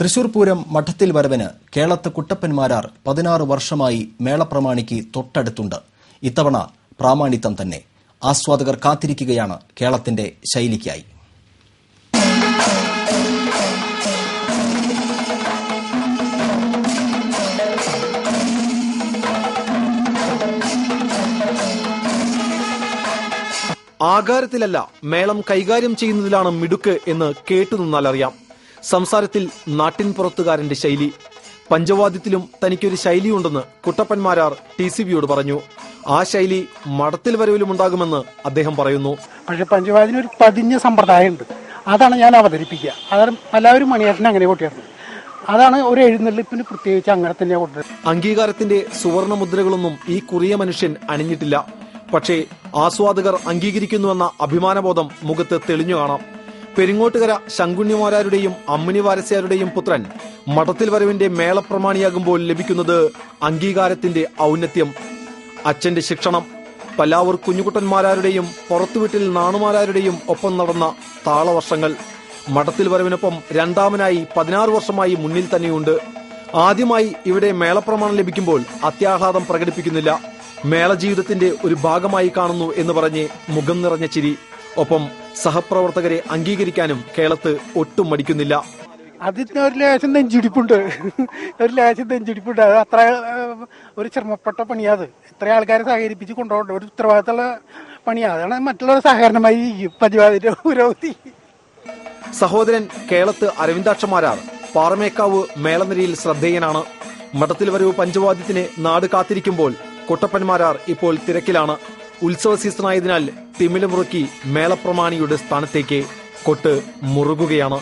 തൃശൂർ പൂരം മഠത്തിൽ വരവിന് കേളത്ത് കുട്ടപ്പൻമാരാർ പതിനാറ് വർഷമായി മേളപ്രമാണിക്ക് തൊട്ടടുത്തുണ്ട്. ഇത്തവണ പ്രാമാണിത്തം തന്നെ. ആസ്വാദകർ കാത്തിരിക്കുകയാണ് കേളത്തിന്റെ ശൈലിക്കായി. ആകാരത്തിലല്ല മേളം കൈകാര്യം ചെയ്യുന്നതിലാണ് മിടുക്ക് എന്ന് കേട്ടു നിന്നാൽ അറിയാം. സംസാരത്തിൽ നാട്ടിൻ പുറത്തുകാരന്റെ ശൈലി. പഞ്ചവാദ്യത്തിലും തനിക്കൊരു ശൈലിയുണ്ടെന്ന് കുട്ടപ്പന്മാരാർ ടി സി ബിയോട് പറഞ്ഞു. ആ ശൈലി മഠത്തിൽ വരവിലും ഉണ്ടാകുമെന്ന് അദ്ദേഹം പറയുന്നു. പക്ഷെ പഞ്ചവാദിന് ഒരു പതിഞ്ഞ സമ്പ്രദായമുണ്ട്. അതാണ് ഞാൻ അവതരിപ്പിക്കുക. അതാണ് എല്ലാവരും മണിയേട്ടനെ അങ്ങനെ കൊട്ടിയായിരുന്നു അതാണ് ഒരു എഴുന്നള്ളിപ്പിന് പ്രത്യേകിച്ച് അങ്ങനെ തന്നെ അംഗീകാരത്തിന്റെ സുവർണ മുദ്രകളൊന്നും ഈ കുറിയ മനുഷ്യൻ അണിഞ്ഞിട്ടില്ല. പക്ഷേ ആസ്വാദകർ അംഗീകരിക്കുന്നുവെന്ന അഭിമാനബോധം മുഖത്ത് തെളിഞ്ഞു കാണാം. പെരിങ്ങോട്ടുകര ശങ്കുണ്യമാരാരുടെയും അമ്മിനി വാരസ്യാരുടെയും പുത്രൻ മഠത്തിൽ വരവിന്റെ മേളപ്രമാണിയാകുമ്പോൾ ലഭിക്കുന്നത് അംഗീകാരത്തിന്റെ ഔന്നത്യം. അച്ഛന്റെ ശിക്ഷണം പല്ലാവൂർ കുഞ്ഞുകുട്ടന്മാരാരുടെയും പുറത്തുവീട്ടിൽ നാണുമാരാരുടെയും ഒപ്പം നടന്ന താളവർഷങ്ങൾ. മഠത്തിൽ വരവിനൊപ്പം രണ്ടാമനായി പതിനാറ് വർഷമായി മുന്നിൽ തന്നെയുണ്ട്. ആദ്യമായി ഇവിടെ മേളപ്രമാണം ലഭിക്കുമ്പോൾ അത്യാഹ്ലാദം പ്രകടിപ്പിക്കുന്നില്ല. മേളജീവിതത്തിന്റെ ഒരു ഭാഗമായി കാണുന്നു എന്ന് പറഞ്ഞ് മുഖം നിറഞ്ഞ ചിരി. ഒപ്പം സഹപ്രവർത്തകരെ അംഗീകരിക്കാനും കേളത്ത് ഒട്ടും മടിക്കുന്നില്ല. അതിന് ഒരു ലേശം നെഞ്ചിടിപ്പുണ്ട്. ഒരു ലേശം നെഞ്ചിടിപ്പുണ്ട്. അത് അത്ര ഒരു ശ്രമപ്പെട്ട പണിയാത് ഇത്ര ആൾക്കാരെ സഹകരിപ്പിച്ച് കൊണ്ടുപോകേണ്ട ഒരു ഉത്തരവാദിത്തമുള്ള പണിയാണ് അതാണ് മറ്റുള്ളവർ സഹകരണമായി പതിവാതിന്റെ പുരോഗതി. സഹോദരൻ കേളത്ത് അരവിന്ദാക്ഷമാരാർ പാറമേക്കാവ് മേളനിരയിൽ ശ്രദ്ധേയനാണ്. മഠത്തിൽ വരവ് പഞ്ചവാദ്യത്തിന് നാട് കാത്തിരിക്കുമ്പോൾ കുട്ടപ്പന്മാരാർ ഇപ്പോൾ തിരക്കിലാണ്. ഉത്സവ സീസണായതിനാൽ തിമില മുറുക്കി മേളപ്രമാണിയുടെ സ്ഥാനത്തേക്ക് കൊട്ട് മുറുകുകയാണ്.